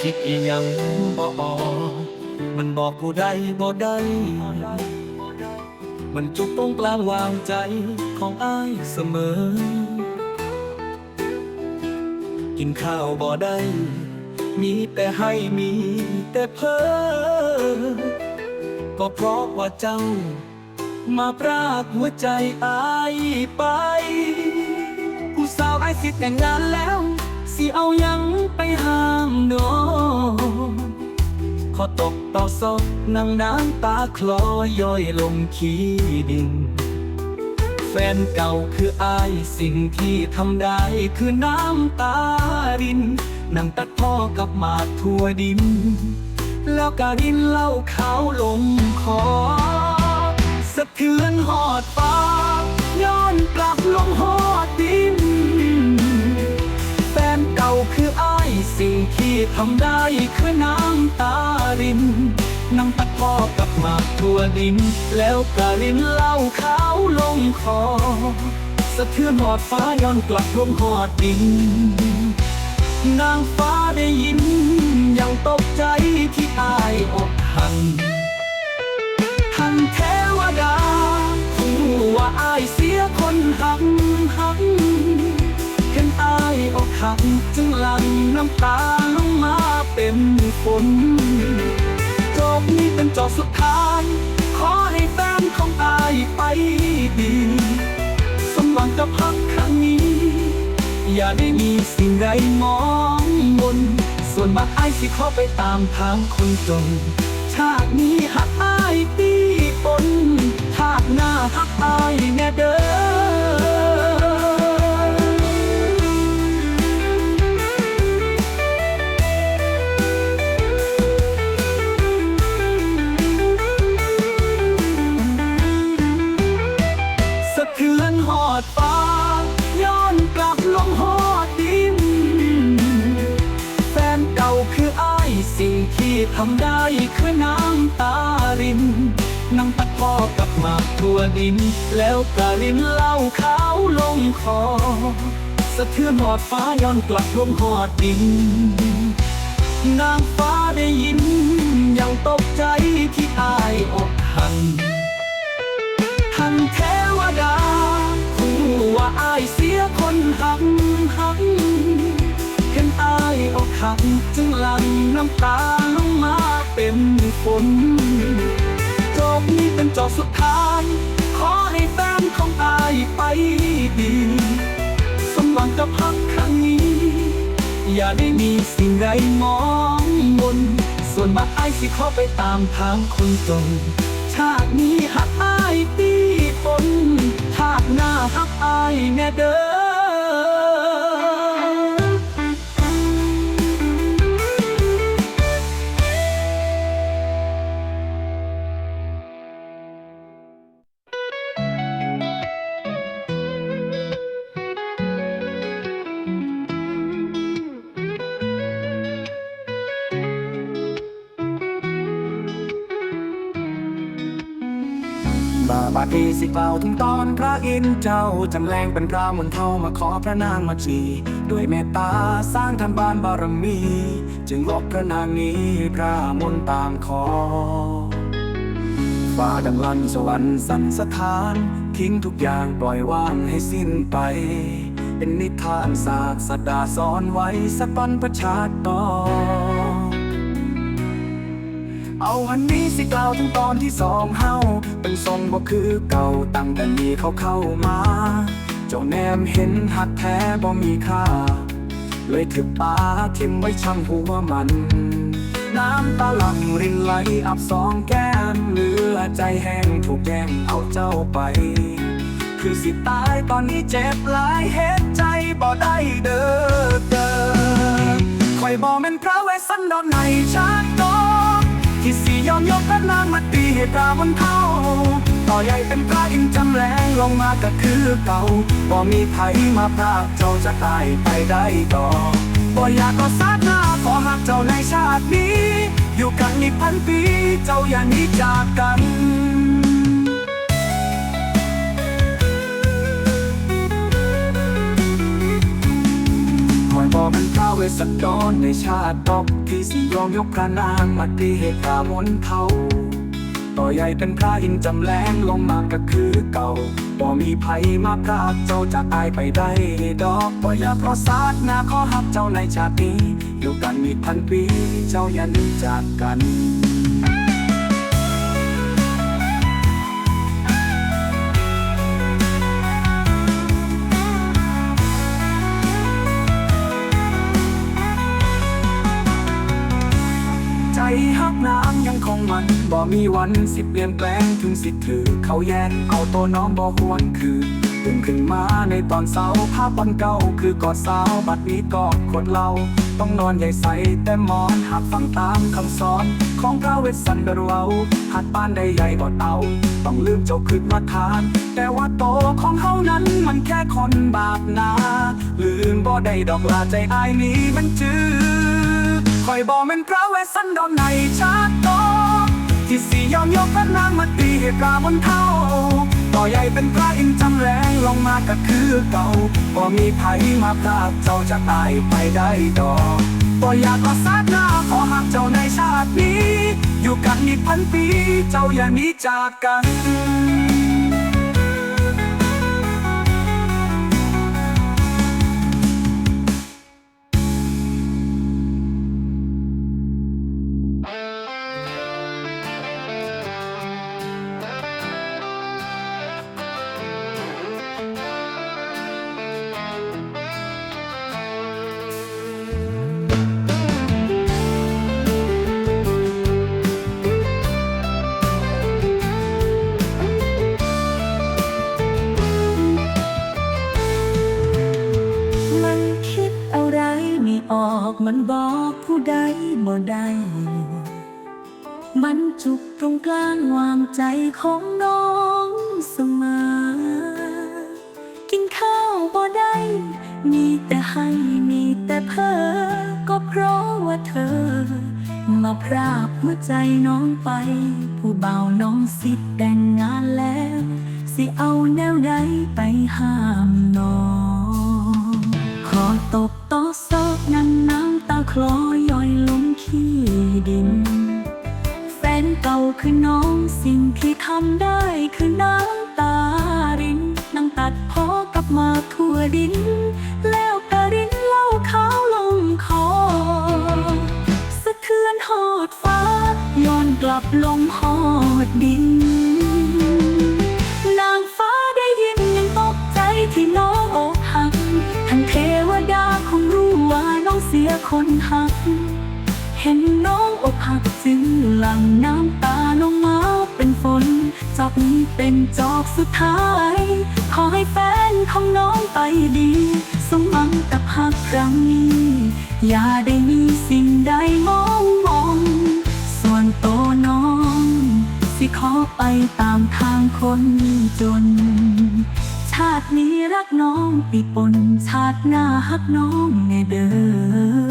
คิดอีหยังบ่ออกมันบอกผู้ใดบ่ได้ มันจุกตรงกลางวางใจของอ้ายเสมอ กินข้าวบ่ได้ มีแต่ให้มีแต่เพ้อ ก็เพราะว่าเจ้า มาพรากหัวใจอายไป ผู้สาวไอายสิแต่งงานแล้ว สิเอายังไปห้ามโนขอตกต่อศพนั่งน้ำตาคลอย่อยลงขี้ดิน แฟนเก่าคืออายสิ่งที่ทำได้คือน้ำตารินนั่งตัดพ่อกับมาทั่วดิน แล้วก็ดินเล่าขาวลงคอสะเทือนหอดฟ้า ที่ทำได้คือน้ำตารินนั่งตัดพ่อกับหมากทั่วดิน แล้วกะรินเล่าขาวลงคอ สะเทือนหอดฟ้าย้อนกลับลงหอดดิน นางฟ้าได้ยิน ยังตกใจที่อายอกหันทันเทวดาผู้ว่าอายเสียคนหักหักเห็น กหักจึงหลั่งน้ำตาลงมาเป็นฝนจบนี้เป็นจบสุดท้าย ขอให้แฟนของอายไปดีสมหวังกับพักครั้งนี้ อย่าได้มีสิ่งใดมองมน ส่วนมากไอ้ายสิขอไปตามทางคนจนชาตินี้หักไอ้ายปีปนชาติหน้าหักไอ้ายแน่เด้อ ที่ทำได้คือน้ำตารินนั่งตัดพ่อกับหมากทั่วดิน แล้วกะรินเล่าขาวลงคอ สะเทือนหอดฟ้าย้อนกลับลงหอดดิน นางฟ้าได้ยิน ยังตกใจ จึงหลั่งน้ำตาลงมาเป็นฝนจบนี้เป็นจบสุดท้าย ขอให้แฟนของอายไปดีสมหวังกับพักครั้งนี้ อย่าได้มีสิ่งใดมองมน ส่วนมากไอ้สิขอไปตามทางคนจนชาตินี้หักอายปีปนชาติหน้าหักอายแน่เด้อ อนพระอินทร์เจ้าจำแรงเป็นพระมนเท่ามาขอพระนางมาจีด้วยเมตตาสร้างทำบานบารมี จึงลบพระนางนี้พระมนต์ตามขอฟ้าดังลันสวรรค์สันสถาน ทิ้งทุกอย่างปล่อยวางให้สิ้นไป เป็นนิทานศาสตร์สดาสอนไว้สักปันประชาติต่อ เอาวันนี้สิกล่าวถึงตอนที่สองเฮาเป็นทรงบ่คือเก่าตั้งแต่มีเขาเข้ามา เจ้าแนมเห็นหักแท้บ่มีค่า เลยถึกตาทิมไว้ช่างหัวมัน น้ำตาหลังรินไหลอับสองแก้มเหลือใจแห้งถูกแย่งเอาเจ้าไป คือสิตายตอนนี้เจ็บหลายเฮ็ดใจบ่ได้เด้อเด้อคอยบ่แม่นพระเวสสันดรในชาติน ที่สี่ยอมยกพระนางมาตีให้ตาบนเท้าต่อใหญ่เป็นพระอินจำแรงลงมาก็คือเก่าบ่มีไผมาพรากเจ้าจะตายไปได้ต่อบ่อยากก็สาดหน้าขอหักเจ้าในชาตินี้ อยู่กันอีกพันปี เจ้าอย่าหนีจากกัน อยบอบ่มันพระเวสสันดรในชาติตอกที่สิยอมยกพระนางมาตีเหตุกามนเขาต่อใหญ่เป็นพระอินจำแรงลงมาก็คือเก่าบ่มีภัยมาพรากเจ้าจากอายไปได้ดอกบ่อยาเพราะศาสนาขอหักเจ้าในชาตินี้อยู่กันมีพันปีเจ้าอย่าลืมจากกัน่มีวันสิเปลี่ยนแปลงถึงสิถือ เขาแยกเอาตัวน้องบ่หวนคือ ตื่นขึ้นมาในตอนเช้าภาพวันเก่าคือกอดสาวบัดนี้กอดคนเราต้องนอนใหญ่ใสแต่หมอนหักฟังตามคำสอน ของพระเวสสันดรเราหัดบ้านได้ใหญ่บ่เอา ต้องลืมเจ้าคืนมาทาน แต่ว่าโตของเฮานั้นมันแค่คนบาปนา ลืมบ่ได้ดอกลาใจอายนี้มันจือคอยบอกมันพระเวสสันดรในชาติโต ที่สี่ยอมยกพระนางมาตีเหตุกาบนเท้าต่อใหญ่เป็นพระอินทร์จำแรงลงมาก็คือเก่าบ่มีภัยมาพรากเจ้าจะตายไปได้ดอกบ่อยากก็สาดหน้าขอหักเจ้าในชาตินี้ อยู่กันอีกพันปี เจ้าอย่าหนีจากกัน อกมันบอกผู้ใดบ่ได้ มันจุกตรงกลางวางใจของน้องเสมอ กินข้าวบ่ได้ มีแต่ให้มีแต่เพ้อก็เพราะว่าเธอ มาพรากหัวใจน้องไป ผู้เบาน้องสิแต่งงานแล้ว สิเอาแนวใดไปห้ามน้อง ขอตบโต๊ะซอกนั่งน้ำตา คลอย่อยลง เป็นจอกสุดท้าย ขอให้แฟนของน้องไปดี สมหวังกับหักครั้งนี้ อย่าได้มีสิ่งใดมองมองส่วนโตน้อง สิขอไปตามทางคนจน ชาตินี้รักน้องปีปนชาติหน้าฮักน้องแน่เด้อ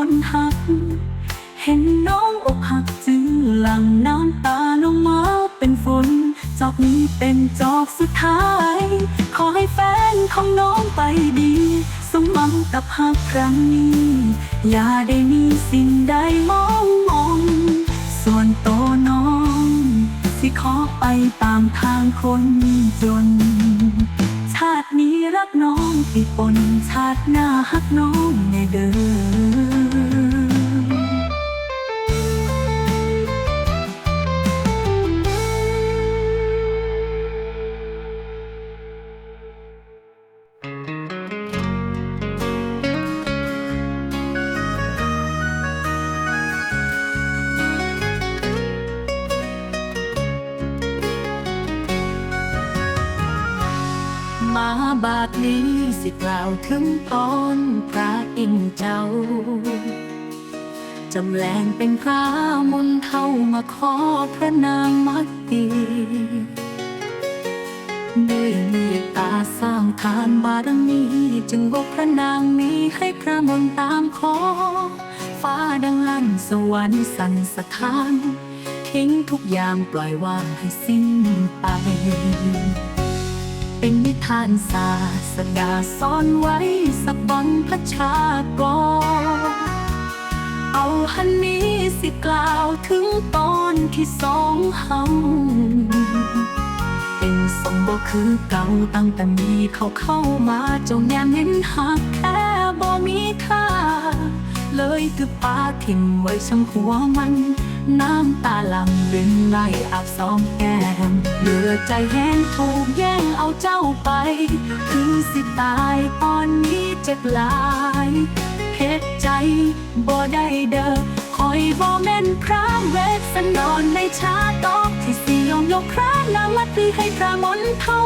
คนหัก เห็นน้องอกหักจึงหลั่งน้ำตาลงมาเป็นฝน จอกนี้เป็นจอกสุดท้าย ขอให้แฟนของน้องไปดี สมหวังกับหักครั้งนี้ อย่าได้มีสิ่งใดมองมองส่วนโตน้อง สิขอไปตามทางคนจน น้องปีปนชาติหน้าฮักน้องแน่เด้อ บาทนี้สิกล่าวถึงตอนพระอินทร์เจ้า จำแรงเป็นพระมนเท่ามาขอพระนางมัตตีด้วยเมตตาสร้างทานบารมีจึงบอกพระนางนี้ให้พระมนต์ตามขอ ฟ้าดังลั่นสวรรค์สั่นสะท้านทิ้งทุกอย่างปล่อยวางให้สิ้นไป เป็นนิทานศาสดาซ่อนไว้สักบังพระชากรเอาฮันนี้สิกล่าวถึงตอนที่สองเฮาเป็นสมบ่คือเก่าตั้งแต่มีเขาเข้ามาเจ้าแนมเห็นหักแค่บ่มีค่า เลยคือปาทิมไว้ช่างหัวมันน้ำตาหลังรินไหลอาบสองแก้มเหลือใจแห้งถูกแย่ง เจ้าไปถึงสิตายตอนนี้เจ็บหลายเพชรใจบ่ได้เด้อคอยบ่แม่นพระเวสสันดรในชาตอกที่สิยอมยกพระนามมาตีให้พระมนเทา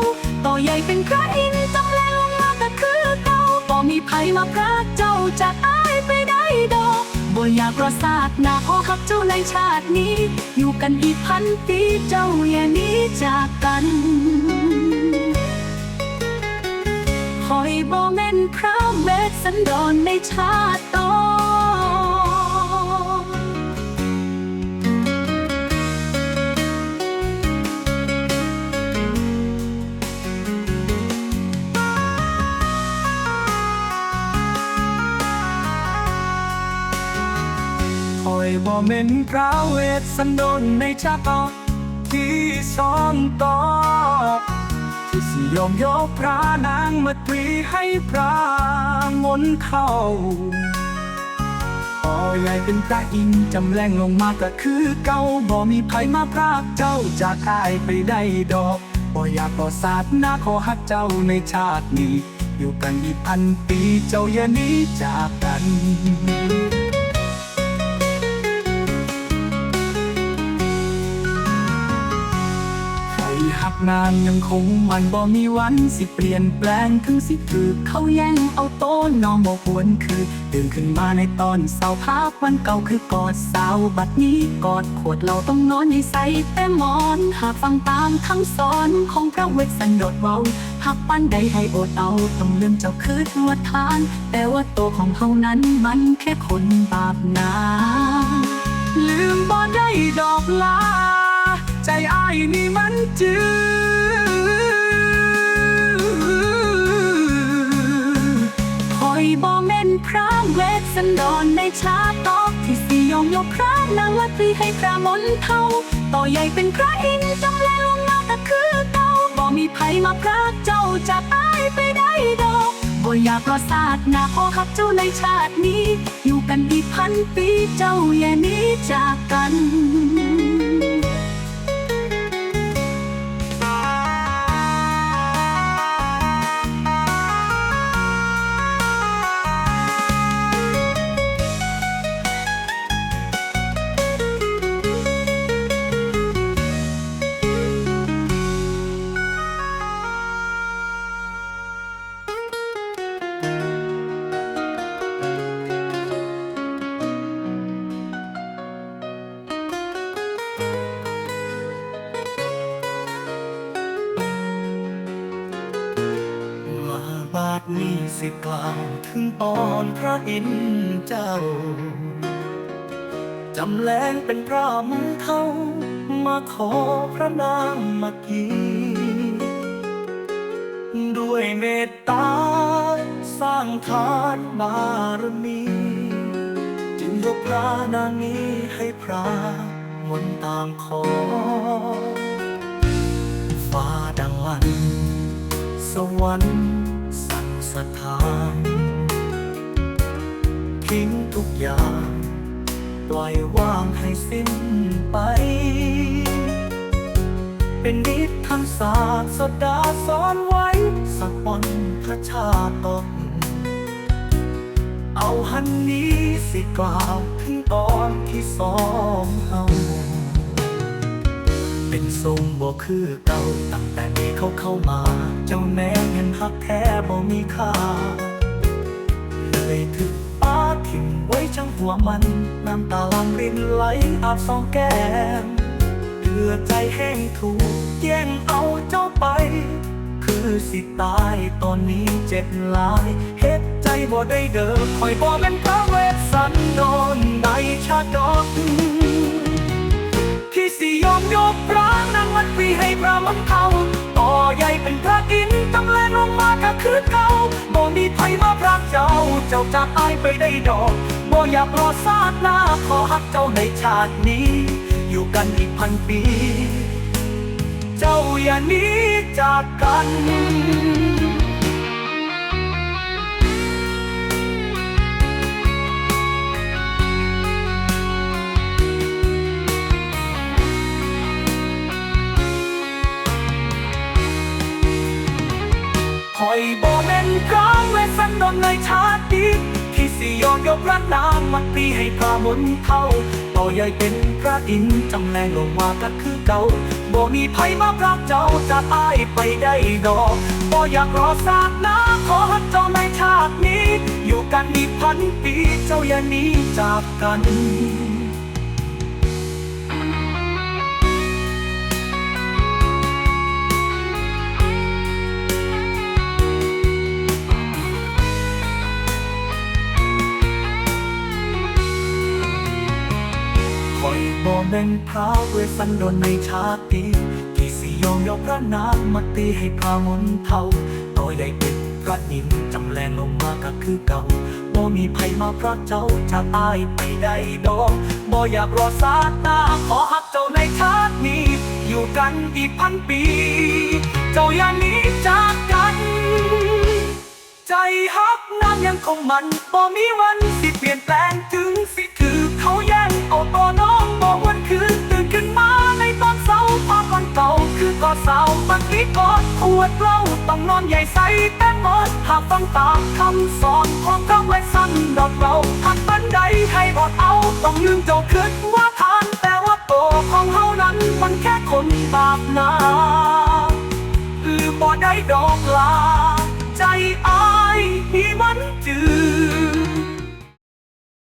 ต่อใหญ่เป็นพระอินทร์จำแรงลงมาก็คือเก่าบ่มีภัยมาพรากเจ้าจากอายไปได้ดอก บ่อยากรอศาสตร์หน้าขอขับเจ้าในชาตินี้ อยู่กันอีกพันปีเจ้าอย่าหนี้จากกันคอยบ่แม่นพระเวสสันดรในชาติ อนคอยบ่เม็นพระเวสสันดรในชาตอที่สองต่อที่สิยอมยกพระนางมาตรีให้พระมนต์เข้าพ่อใหญ่เป็นพระอินจำแรงลงมาก็คือเก่าบ่มีภัยมาพรากเจ้าจากอายไปได้ดอกบ่อยากต่อศาสนาขอฮักเจ้าในชาตินี้ อยู่กันอีกพันปีเจ้าอย่าหนี้จากกัน รหักนานยังคงมันบ่มีวันสิเปลี่ยนแปลงถึงสิถือเขาแย่งเอาโต้นน้องบ่ควรคือตื่นขึ้นมาในตอนเศร้าภาพวันเก่าคือกอดสาวบัดนี้กอดขวดเราต้องนอนในใสแต่มอน หากฟังตามคำสอนของพระเวสสันดรเว้าหักปั้นใดให้อดเอาต้องลืมเจ้าคือทวดทาน แต่ว่าตัวของเขานั้นมันแค่คนบาปหนาลืมบ่ได้ดอกลา ใจอ้ายนี่มันจือคอยบ่แม่นพระเวสสันดรในชาตอกที่สิยอมยกพระนางวัตรีให้พระมนเทาต่อใหญ่เป็นพระอินทร์จำแรงลงมาก็คือเก่าบ่มีภัยมาพรากเจ้าจากอ้ายไปได้ดอกบ่อยากรอศาสตร์หน้าขอขับเจ้าในชาตินี้ อยู่กันอีกพันปีเจ้าอย่านี้จากกัน ถึงตอนพระอินทร์เจ้า จำแรงเป็นพระมงเท่ามาขอพระนางมากีด้วยเมตตาสร้างทานบารมี จึงยกพระนางนี้ให้พระมนต์ตามขอ ฟ้าดังลั่นสวรรค์ สั่งสถานทิ้งทุกอย่าง ปล่อยวางให้สิ้นไป เป็นนิทานศาสตร์สดาสอนไว้ สักวันพระชาติต้องเอาหันนี้สิกล่าวถึงตอนที่สอง เป็นทรงบ่คือเก่าตั้งแต่นี้เขาเข้ามา เจ้าแม่เงินหักแท้บ่มีค่าเลยถึกป้าทิ่มไว้ช่างหัวมัน น้ำตาลังรินไหลอาบสองแก้มเดือใจแห้งถูกแย่งเอาเจ้าไป คือสิตายตอนนี้เจ็บหลายเฮ็ดใจบ่ได้เดิมคอยบ่แม่นพระเวสสันดรในชาดอก ดวีให้พระมังเขาต่อใหญ่เป็นพระอินทร์ตำแลงลงมาก็คือเก่าบ่มีไผมาพระเจ้า เจ้าจากอายไปได้ดอกบ่อยากรอซาดหน้าขอฮักเจ้าในชาตินี้ อยู่กันอีกพันปี เจ้าอย่าหนีจากกัน อยบ่แม่นกลางเวสันดนในชาติที่สิยอมยกระนามมาตีให้พระมนเข้าต่อใหญ่เป็นพระอินจำแรงลงมาก็คือเก่าบ่มีไผมาพรากเจ้าจากอายไปได้ดอกบ่อยากรอสากนาขอฮักเจ้าในชาตินี้ อยู่กันอีกพันปีเจ้าอย่าหนีจากกัน อยบ่แม่นพระเวสสันดรในชาติที่สิยอมยกพระนามมาตีให้พระมนเทาต่อยได้เป็นพระนินจำแรงลงมาก็คือเก่าบ่มีไผมาพระเจ้าจากอายไปได้ดอกบ่อยากรอสาดหน้าขอฮักเจ้าในชาตินี้ อยู่กันอีกพันปี เจ้าอย่าหนีจากกัน ใจฮักนั้นยังคงมันบ่มีวันสิเปลี่ยนแปลงถึงสิถือเขาแย่งเอาตัวน้อง บังนี้กอดขวดเหล้าต้องนอนใหญ่ใสแป้งหมดหากฟังตามคำสอนของพระไว้สั้นดอกเราหักบันไดให้อดเอาต้องลืมเจ้าคิดว่าทานแต่ว่าโตวของเฮานั้นมันแค่คนบาปนาลืมบ่ได้ดอกลา ใจอายมีมันจืด